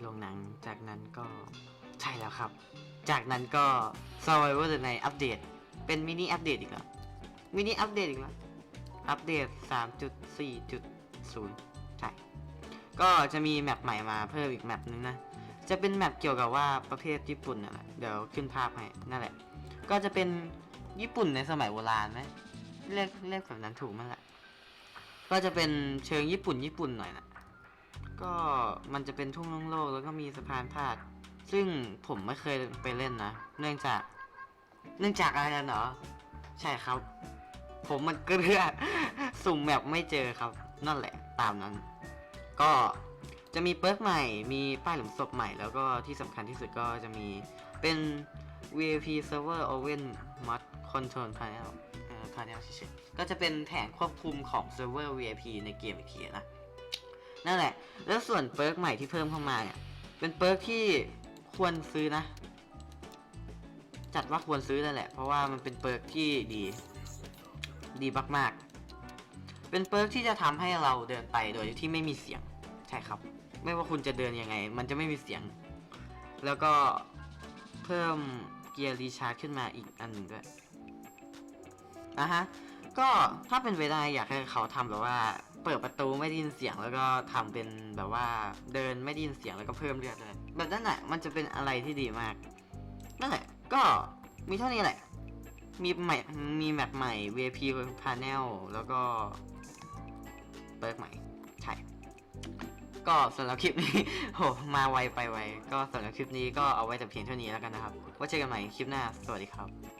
โรงหนัง จากนั้นก็ใช่แล้วครับ จากนั้นก็ Survivor The Night อัปเดต เป็นมินิอัปเดตอีกแล้วมินิอัปเดตอีกแล้วอัปเดต 3.4.0 ใช่ ก็จะมีแมปใหม่มาเพิ่มอีกแมปนึงนะ จะเป็นแมปเกี่ยวกับว่าประเภทญี่ปุ่นน่ะแหละเดี๋ยวขึ้นภาพให้นั่นแหละ ก็จะเป็นญี่ปุ่นในสมัยโบราณไหมเรียกเรียกแบบนั้นถูกมั้ยล่ะก็จะเป็นเชิงญี่ปุ่นญี่ปุ่นหน่อยนะ ก็มันจะเป็นทุ่งโล่งๆแล้วก็มีสะพานพาด ซึ่งผมไม่เคยไปเล่นนะ เนื่องจาก เนื่องจากอะไรกันเหรอ ใช่ครับ ผมมันเกลือสุ่มแมปไม่เจอครับ นั่นแหละตามนั้น ก็จะมีเปิร์กใหม่ มีป้ายหลุมศพใหม่ แล้วก็ที่สำคัญที่สุดก็จะมีเป็น VIP Server Oven Mod Control Panel เอ่อ Panel เฉยๆก็จะเป็นแผงควบคุมของ Server VIP ในเกมอีกทีนะ นั่นแหละ แล้วส่วนเปิร์กใหม่ที่เพิ่มเข้ามาเนี่ย เป็นเปิร์กที่ควรซื้อนะ จัดว่าควรซื้อนั่นแหละ เพราะว่ามันเป็นเปิร์กที่ดี ดีมากๆ เป็นเปิร์กที่จะทำให้เราเดินไปโดยที่ไม่มีเสียง ใช่ครับ ไม่ว่าคุณจะเดินยังไง มันจะไม่มีเสียง แล้วก็เพิ่มเกียร์รีชาร์จขึ้นมาอีกอันหนึ่งด้วยนะฮะ ก็ถ้าเป็นไปได้อยากให้เขาทำแบบว่า เปิดประตูไม่ได้ยินเสียงแล้วก็ทำเป็นแบบว่าเดินไม่ได้ยินเสียงแล้วก็เพิ่มเลือดเลยแบบนั้นแหละมันจะเป็นอะไรที่ดีมากนั่นแหละก็มีเท่านี้แหละ มีใหม่มีแมปใหม่ VIP Panel แล้วก็เปิร์กใหม่ใช่ก็สำหรับคลิปนี้โหมาไวไปไวก็สำหรับคลิปนี้ก็เอาไว้แต่เพียงเท่านี้แล้วกันนะครับไว้เจอกันใหม่คลิปหน้า สวัสดีครับ